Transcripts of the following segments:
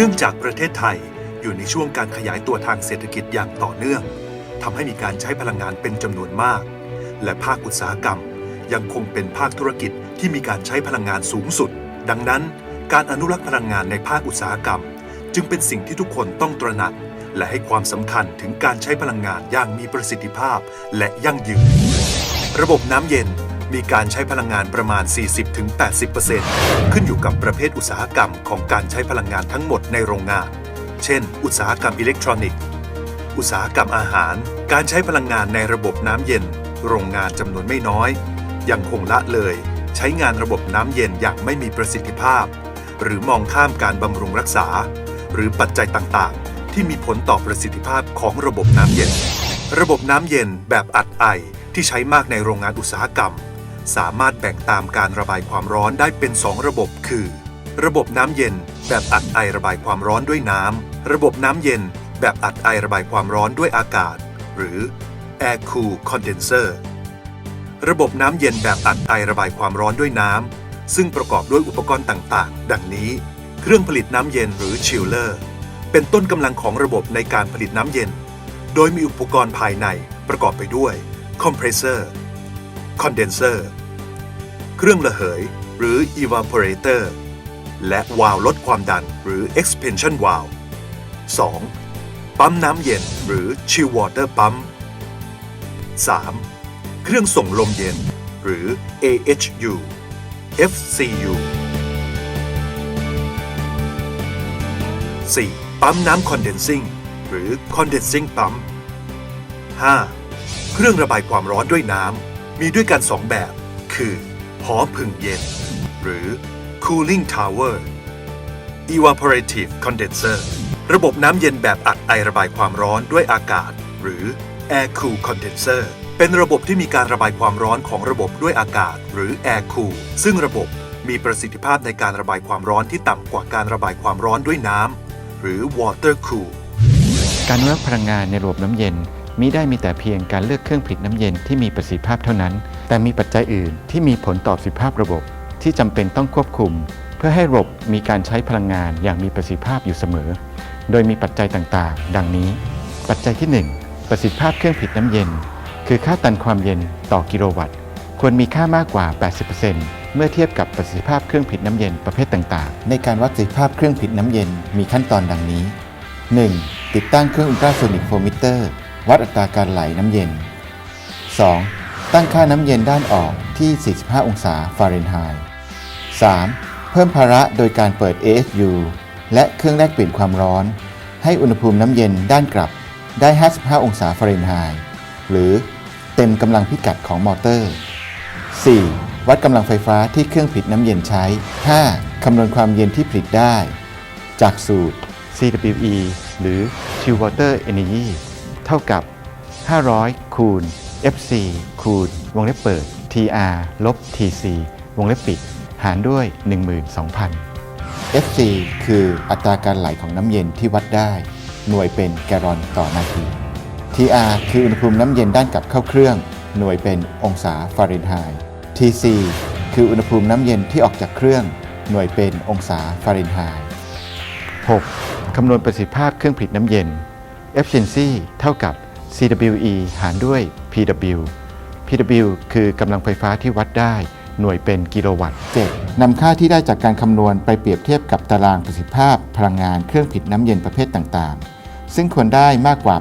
เนื่องจากประเทศไทยอยู่ในช่วงการขยายตัวทางเศรษฐกิจอย่างต่อเนื่องทำให้มีการใช้พลังงานเป็นจำนวนมาก และภาคอุตสาหกรรม ยังคงเป็นภาคธุรกิจที่มีการใช้พลังงานสูงสุด ดังนั้น การอนุรักษ์พลังงานในภาคอุตสาหกรรม จึงเป็นสิ่งที่ทุกคนต้องตระหนัก และให้ความสำคัญถึงการใช้พลังงานอย่างมีประสิทธิภาพและยั่งยืน ระบบน้ำเย็น มีการใช้พลังงานประมาณ 40-80%ขึ้นอยู่กับประเภทอุตสาหกรรมของการใช้พลังงานทั้งหมดในโรงงาน เช่น อุตสาหกรรมอิเล็กทรอนิกส์ อุตสาหกรรมอาหาร การใช้พลังงานในระบบน้ำเย็น โรงงานจำนวนไม่น้อย ยังคงละเลย ใช้งานระบบน้ำเย็นอย่างไม่มีประสิทธิภาพ หรือมองข้ามการบำรุงรักษา หรือปัจจัยต่างๆ ที่มีผลต่อประสิทธิภาพของระบบน้ำเย็น ระบบน้ำเย็นแบบอัดไอที่ใช้มากในโรงงานอุตสาหกรรม สามารถแบ่งตามการระบายความร้อนได้เป็น 2 ระบบ คือ ระบบน้ำเย็นแบบอัดไอระบายความร้อนด้วยน้ำ ระบบน้ำเย็นแบบอัดไอระบายความร้อนด้วยอากาศ หรือ air cool condenser ระบบน้ำเย็นแบบอัดไอระบายความร้อนด้วยน้ำ ซึ่งประกอบด้วยอุปกรณ์ต่างๆ ดังนี้ เครื่องผลิตน้ำเย็นหรือชิลเลอร์ เป็นต้นกำลังของระบบในการผลิตน้ำเย็น โดยมีอุปกรณ์ภายในประกอบไปด้วยคอมเพรสเซอร์คอนเดนเซอร์ เครื่องระเหย หรือ evaporator และวาล์วลดความดันหรือ expansion valve 2. ปั๊มน้ำเย็นหรือ chill water pump 3. เครื่องส่งลมเย็น หรือ AHU FCU 4. ปั๊มน้ำ condensing หรือ condensing pump 5. เครื่องระบายความร้อนด้วยน้ำ มีด้วยกัน 2 แบบ คือ หอผึ่งเย็น หรือ cooling tower evaporative condenser ระบบน้ำเย็นแบบอัดไอระบายความร้อนด้วยอากาศ หรือ air cool condenser เป็นระบบที่มีการระบายความร้อนของระบบด้วยอากาศ หรือ air cool ซึ่งระบบมีประสิทธิภาพในการระบายความร้อนที่ต่ำกว่าการระบายความร้อนด้วยน้ำหรือ water cool การอนุรักษ์พลังงานในระบบน้ำเย็น มิได้มีแต่เพียงการเลือกเครื่องผลิตน้ำเย็นที่มีประสิทธิภาพเท่านั้น แต่มีปัจจัยอื่นที่มีผลต่อประสิทธิภาพระบบ ที่จำเป็นต้องควบคุม เพื่อให้ระบบมีการใช้พลังงานอย่างมีประสิทธิภาพอยู่เสมอ โดยมีปัจจัยต่างๆ ดังนี้ ปัจจัยที่ 1 ประสิทธิภาพเครื่องผลิตน้ำเย็น คือค่าตันความเย็นต่อกิโลวัตต์ ควรมีค่ามากกว่า 80%เมื่อเทียบกับประสิทธิภาพเครื่องผลิตน้ำเย็นประเภทต่างๆ ในการวัดประสิทธิภาพเครื่องผลิตน้ำเย็นมีขั้นตอนดังนี้ 1. ติดตั้งเครื่องอุลตราโซนิกโฟมิเตอร์ วัดอัตราการไหลน้ำเย็น 2. ตั้งค่าน้ำเย็นด้านออกที่ 45 องศาฟาเรนไฮต์ 3. เพิ่มภาระโดยการเปิด ASU และเครื่องแลกเปลี่ยนความร้อน ให้อุณหภูมิน้ำเย็นด้านกลับได้ 55 องศาฟาเรนไฮต์ หรือเต็มกำลังพิกัดของมอเตอร์ 4. วัดกำลังไฟฟ้าที่เครื่องผลิตน้ำเย็นใช้ 5. คำนวณความเย็นที่ผลิตได้ จากสูตร CWE หรือ Chill Water Energy เท่ากับ 500 คูณ FC คูณ วงเล็บเปิด TR ลบ TC วงเล็บปิด หารด้วย 12,000 FC คืออัตราการไหลของน้ำเย็นที่วัดได้ หน่วยเป็นแกลลอนต่อนาที TR คืออุณหภูมิน้ำเย็นด้านกลับเข้าเครื่อง หน่วยเป็นองศาฟาเรนไฮต์ TC คืออุณหภูมิน้ำเย็นที่ออกจากเครื่อง หน่วยเป็นองศาฟาเรนไฮต์ 6. คำนวณประสิทธิภาพเครื่องผลิตน้ำเย็น Efficiency เท่ากับ CWE หารด้วย PW PW คือกำลังไฟฟ้าที่วัดได้หน่วยเป็นกิโลวัตต์ 7. นำค่าที่ได้จากการคำนวณไปเปรียบเทียบกับตารางประสิทธิภาพพลังงานเครื่องผลิตน้ำเย็นประเภทต่างๆ ซึ่งควรได้มากกว่า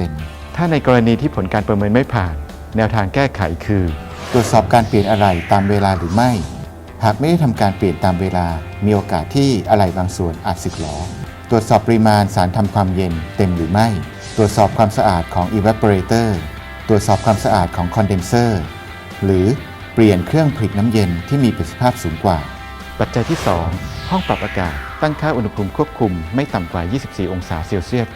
80%ถ้าในกรณีที่ผลการประเมินไม่ผ่าน แนวทางแก้ไขคือ ตรวจสอบการเปลี่ยนอะไหล่ตามเวลาหรือไม่ หากไม่ได้ทำการเปลี่ยนตามเวลา มีโอกาสที่อะไหล่บางส่วนอาจสึกหรอ ตรวจสอบปริมาณสารทำความเย็นเต็มหรือไม่ ตรวจสอบความสะอาดของ evaporator ตรวจสอบความสะอาดของ condenser หรือเปลี่ยนเครื่องผลิตน้ำเย็นที่มีประสิทธิภาพสูงกว่า ปัจจัยที่ 2 ห้องปรับอากาศ ตั้งค่าอุณหภูมิควบคุมไม่ต่ำกว่า 24 องศาเซลเซียส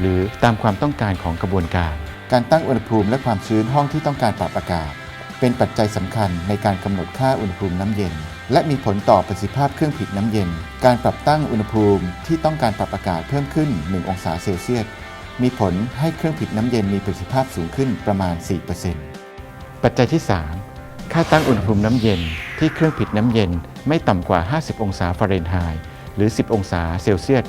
หรือตามความต้องการของกระบวนการ การตั้งอุณหภูมิและความชื้นห้องที่ต้องการปรับอากาศ เป็นปัจจัยสำคัญในการกำหนดค่าอุณหภูมิน้ำเย็น และมีผลต่อประสิทธิภาพเครื่องผลิตน้ำเย็น การปรับตั้งอุณหภูมิที่ต้องการปรับอากาศเพิ่มขึ้น 1 องศาเซลเซียส มีผลให้เครื่องผลิตน้ำเย็นมีประสิทธิภาพสูงขึ้นประมาณ 4%ปัจจัยที่ 3 ค่าตั้งอุณหภูมิน้ำเย็นที่เครื่องผลิตน้ำเย็นไม่ต่ำกว่า 50 องศาฟาเรนไฮต์หรือ 10 องศาเซลเซียส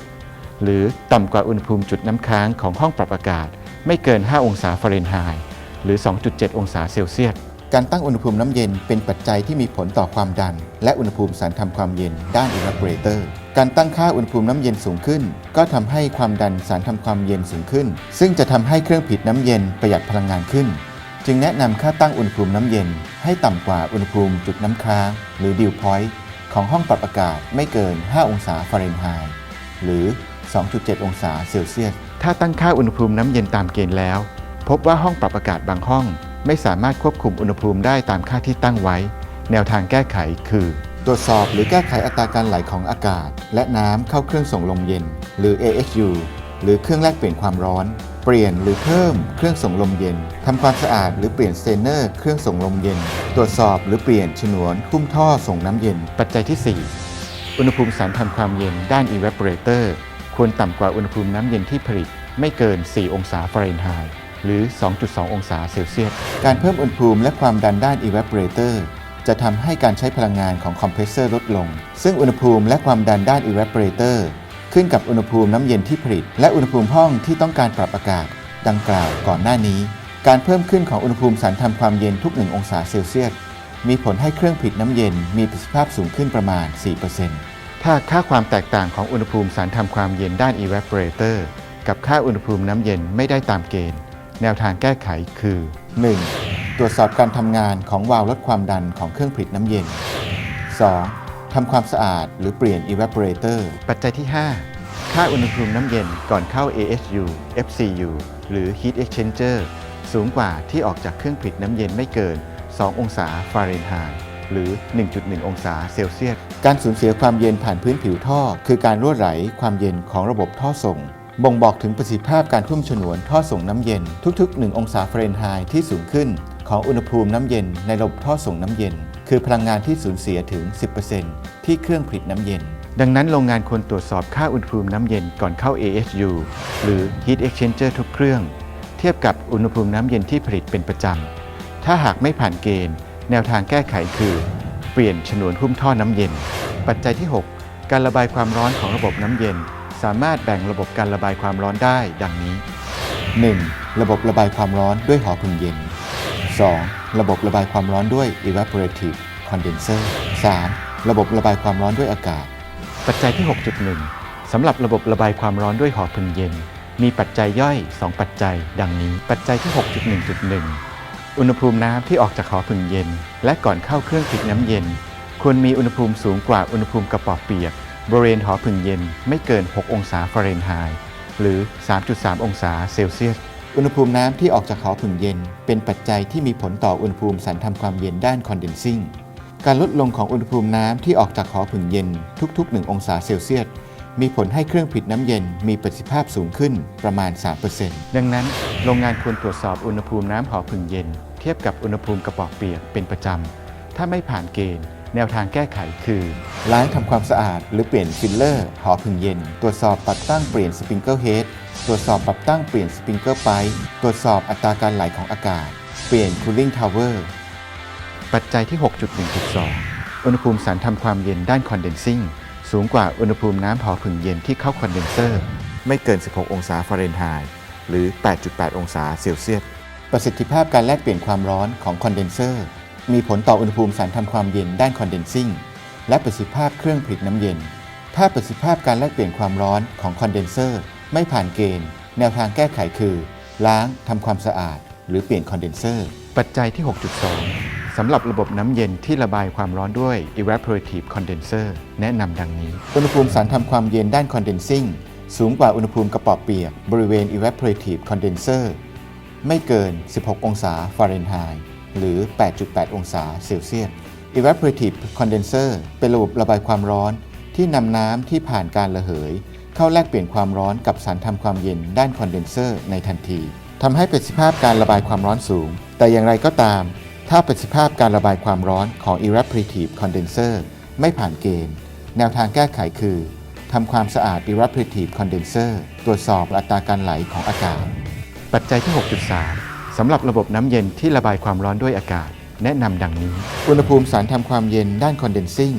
หรือต่ำกว่าอุณหภูมิจุดน้ำค้างของห้องปรับอากาศ ไม่เกิน 5 องศาฟาเรนไฮต์หรือ 2.7 องศาเซลเซียส การตั้งอุณหภูมิน้ำเย็นเป็นปัจจัยที่มีผลต่อความดัน และอุณหภูมิสารทำความเย็นด้าน evaporator การตั้งค่าอุณหภูมิน้ำเย็นสูงขึ้น ก็ทำให้ความดันสารทำความเย็นสูงขึ้น ซึ่งจะทำให้เครื่องผลิตน้ำเย็นประหยัดพลังงานขึ้น จึงแนะนำค่าตั้งอุณหภูมิน้ำเย็น ให้ต่ำกว่าอุณหภูมิจุดน้ำค้าง หรือ dew point ของห้องปรับอากาศไม่เกิน 5 องศาฟาเรนไฮต์หรือ 2.7 องศาเซลเซียส ถ้าตั้งค่าอุณหภูมิน้ำเย็นตามเกณฑ์แล้ว พบว่าห้องปรับอากาศบางห้อง ไม่สามารถควบคุมอุณหภูมิได้ตามค่าที่ตั้งไว้ แนวทางแก้ไขคือ ตรวจสอบหรือแก้ไขอัตราการไหลของอากาศ และน้ำเข้าเครื่องส่งลมเย็น หรือ AHU หรือเครื่องแลกเปลี่ยนความร้อน เปลี่ยนหรือเพิ่มเครื่องส่งลมเย็นทำความสะอาดหรือเปลี่ยนสเตนเนอร์เครื่องส่งลมเย็น ตรวจสอบหรือเปลี่ยนฉนวนหุ้มท่อส่งน้ำเย็น ปัจจัยที่ 4 อุณหภูมิสารทำความเย็นด้าน evaporator ควรต่ำกว่าอุณหภูมิน้ำเย็นที่ผลิต ไม่เกิน 4 องศาฟาเรนไฮต์ หรือ 2.2 องศาเซลเซียส การเพิ่มอุณหภูมิและความดันด้าน evaporator จะทำให้การใช้พลังงานของคอมเพรสเซอร์ลดลง ซึ่งอุณหภูมิและความดันด้าน evaporator ขึ้นกับอุณหภูมิน้ำเย็นที่ผลิต และอุณหภูมิห้องที่ต้องการปรับอากาศ ดังกล่าวก่อนหน้านี้ การเพิ่มขึ้นของอุณหภูมิสารทำความเย็นทุก 1 องศาเซลเซียส มีผลให้เครื่องผลิตน้ำเย็นมีประสิทธิภาพสูงขึ้นประมาณ 4%ถ้าค่าความแตกต่างของอุณหภูมิสารทำความเย็นด้าน evaporator กับค่าอุณหภูมิน้ำเย็นไม่ได้ตามเกณฑ์ แนวทางแก้ไขคือ 1. ตรวจสอบการทำงานของวาล์วลดความดันของเครื่องผลิตน้ำเย็น 2. ทำความสะอาดหรือเปลี่ยน evaporator ปัจจัยที่ 5 ค่าอุณหภูมิน้ำเย็นก่อนเข้า AHU FCU หรือ Heat Exchanger สูงกว่าที่ออกจากเครื่องผลิตน้ำเย็นไม่เกิน 2 องศาฟาเรนไฮต์หรือ 1.1 องศาเซลเซียส การสูญเสียความเย็นผ่านพื้นผิวท่อ คือการรั่วไหลความเย็นของระบบท่อส่ง บ่งบอกถึงประสิทธิภาพการทุ่มฉนวนท่อส่งน้ำเย็นทุก ๆ 1 องศาเฟเรนไฮต์ที่สูงขึ้น ของอุณหภูมิน้ำเย็นในระบบท่อส่งน้ำเย็น คือพลังงานที่สูญเสียถึง 10%ที่เครื่องผลิตน้ำเย็น ดังนั้นโรงงานควรตรวจสอบค่าอุณหภูมิน้ำเย็นก่อนเข้า AHU หรือ Heat Exchanger ทุกเครื่อง เทียบกับอุณหภูมิน้ำเย็นที่ผลิตเป็นประจำถ้าหากไม่ผ่านเกณฑ์ แนวทางแก้ไขคือ เปลี่ยนฉนวนหุ้มท่อน้ำเย็น ปัจจัยที่ 6 การระบายความร้อนของระบบน้ำเย็น สามารถแบ่งระบบการระบายความร้อนได้ดังนี้ 1. ระบบระบายความร้อนด้วยหอผึ่งเย็น 2. ระบบระบายความร้อนด้วย evaporative condenser 3. ระบบระบายความร้อนด้วยอากาศ ปัจจัยที่ 6.1สำหรับระบบระบายความร้อนด้วยหอผึ่งเย็น มีปัจจัยย่อย 2 ปัจจัย ดังนี้ ปัจจัยที่ 6.1.1 อุณหภูมิน้ำที่ออกจากหอผึ่งเย็น และก่อนเข้าเครื่องผลิตน้ำเย็น ควรมีอุณหภูมิสูงกว่าอุณหภูมิกระป๋อเปียก บริเวณหอผึ่งเย็นไม่เกิน 6 องศาฟาเรนไฮต์หรือ 3.3 องศาเซลเซียส อุณหภูมิน้ำที่ออกจากหอผึ่งเย็น เป็นปัจจัยที่มีผลต่ออุณหภูมิสันทำความเย็นด้าน condensing การลดลงของอุณหภูมิน้ำที่ออกจากหอผึ่งเย็นทุกๆ 1 องศาเซลเซียส มีผลให้เครื่องผลิตน้ำเย็นมีประสิทธิภาพสูงขึ้นประมาณ 3%ดังนั้น โรงงานควรตรวจสอบอุณหภูมิน้ำหอผึ่งเย็น เทียบกับอุณหภูมิกระป๋องเปียกเป็นประจำถ้าไม่ผ่านเกณฑ์ แนวทางแก้ไขคือล้างทำความสะอาด หรือเปลี่ยนฟิลเลอร์หอผึ่งเย็น ตรวจสอบปรับตั้งเปลี่ยนสปริงเกิลเฮดตรวจสอบปรับตั้งเปลี่ยนสปริงเกิลไพตรวจสอบอัตราการไหลของอากาศ เปลี่ยนคูลิ่งทาวเวอร์ปัจจัยที่ 6.1.2 อุณหภูมิสารทำความเย็นด้าน condensing สูงกว่าอุณหภูมิน้ำหอผึ่งเย็นที่เข้าคอนเดนเซอร์ ไม่เกิน 16 องศาฟาเรนไฮต์หรือ 8.8 องศาเซลเซียสประสิทธิภาพการแลกเปลี่ยนความร้อนของคอนเดนเซอร์ มีผลต่ออุณหภูมิสารทำความเย็นด้านคอนเดนซิ่งและประสิทธิภาพเครื่องผลิตน้ำเย็น ถ้าประสิทธิภาพการแลกเปลี่ยนความร้อนของคอนเดนเซอร์ไม่ผ่านเกณฑ์ แนวทางแก้ไขคือ ล้างทำความสะอาด หรือเปลี่ยนคอนเดนเซอร์ ปัจจัยที่ 6.2 สำหรับระบบน้ำเย็นที่ระบายความร้อนด้วย evaporative condenser แนะนำดังนี้ อุณหภูมิสารทำความเย็นด้านคอนเดนซิ่งสูงกว่าอุณหภูมิกระป๋องเปียกบริเวณ evaporative condenser ไม่เกิน 16 องศาฟาเรนไฮต์ หรือ 8.8 องศาเซลเซียส evaporative condenser เป็นระบบระบายความร้อนที่นำน้ำที่ผ่านการระเหย เข้าแลกเปลี่ยนความร้อนกับสารทำความเย็นด้านคอนเดนเซอร์ในทันทีทำให้ประสิทธิภาพการระบายความร้อนสูง แต่อย่างไรก็ตาม ถ้าประสิทธิภาพการระบายความร้อนของ evaporative condenser ไม่ผ่านเกณฑ์ แนวทางแก้ไขคือทำความสะอาด evaporative condenser ตรวจสอบอัตราการไหลของอากาศ ปัจจัยที่ 6.3 สำหรับระบบน้ำเย็นที่ระบายความร้อนด้วยอากาศ แนะนำดังนี้ อุณหภูมิสารทำความเย็นด้าน condensing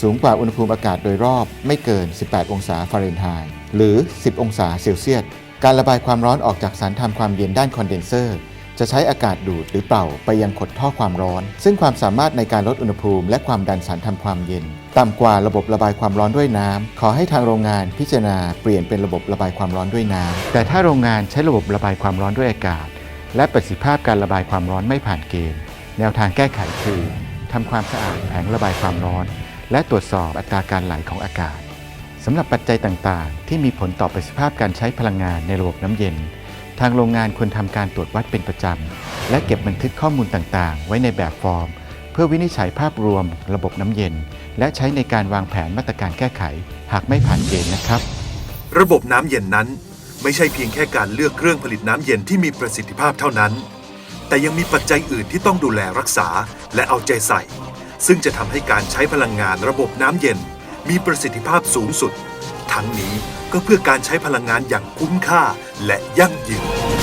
สูงกว่าอุณหภูมิอากาศโดยรอบไม่เกิน 18 องศาฟาเรนไฮต์หรือ 10 องศาเซลเซียส การระบายความร้อนออกจากสารทำความเย็นด้านคอนเดนเซอร์ จะใช้อากาศดูดหรือเป่าไปยังขดท่อความร้อน ซึ่งความสามารถในการลดอุณหภูมิและความดันสารทำความเย็น ต่ำกว่าระบบระบายความร้อนด้วยน้ำขอให้ทางโรงงานพิจารณาเปลี่ยนเป็นระบบระบายความร้อนด้วยน้ำแต่ถ้าโรงงานใช้ระบบระบายความร้อนด้วยอากาศ และประสิทธิภาพการระบายความร้อนไม่ผ่านเกณฑ์ แนวทางแก้ไขคือทำความสะอาดแผงระบายความร้อน และตรวจสอบอัตราการไหลของอากาศสำหรับปัจจัยต่างๆ ที่มีผลต่อประสิทธิภาพการใช้พลังงานในระบบน้ำเย็น ทางโรงงานควรทำการตรวจวัดเป็นประจำ และเก็บบันทึกข้อมูลต่างๆ ไว้ในแบบฟอร์ม เพื่อวินิจฉัยภาพรวม ระบบน้ำเย็น และใช้ในการวางแผนมาตรการแก้ไข หากไม่ผ่านเกณฑ์นะครับ ระบบน้ำเย็นนั้น ไม่ใช่เพียงแค่การเลือกเครื่องผลิตน้ำเย็นที่มีประสิทธิภาพเท่านั้น แต่ยังมีปัจจัยอื่นที่ต้องดูแลรักษาและเอาใจใส่ ซึ่งจะทำให้การใช้พลังงานระบบน้ำเย็น มีประสิทธิภาพสูงสุด ทั้งนี้ก็เพื่อการใช้พลังงานอย่างคุ้มค่าและยั่งยืน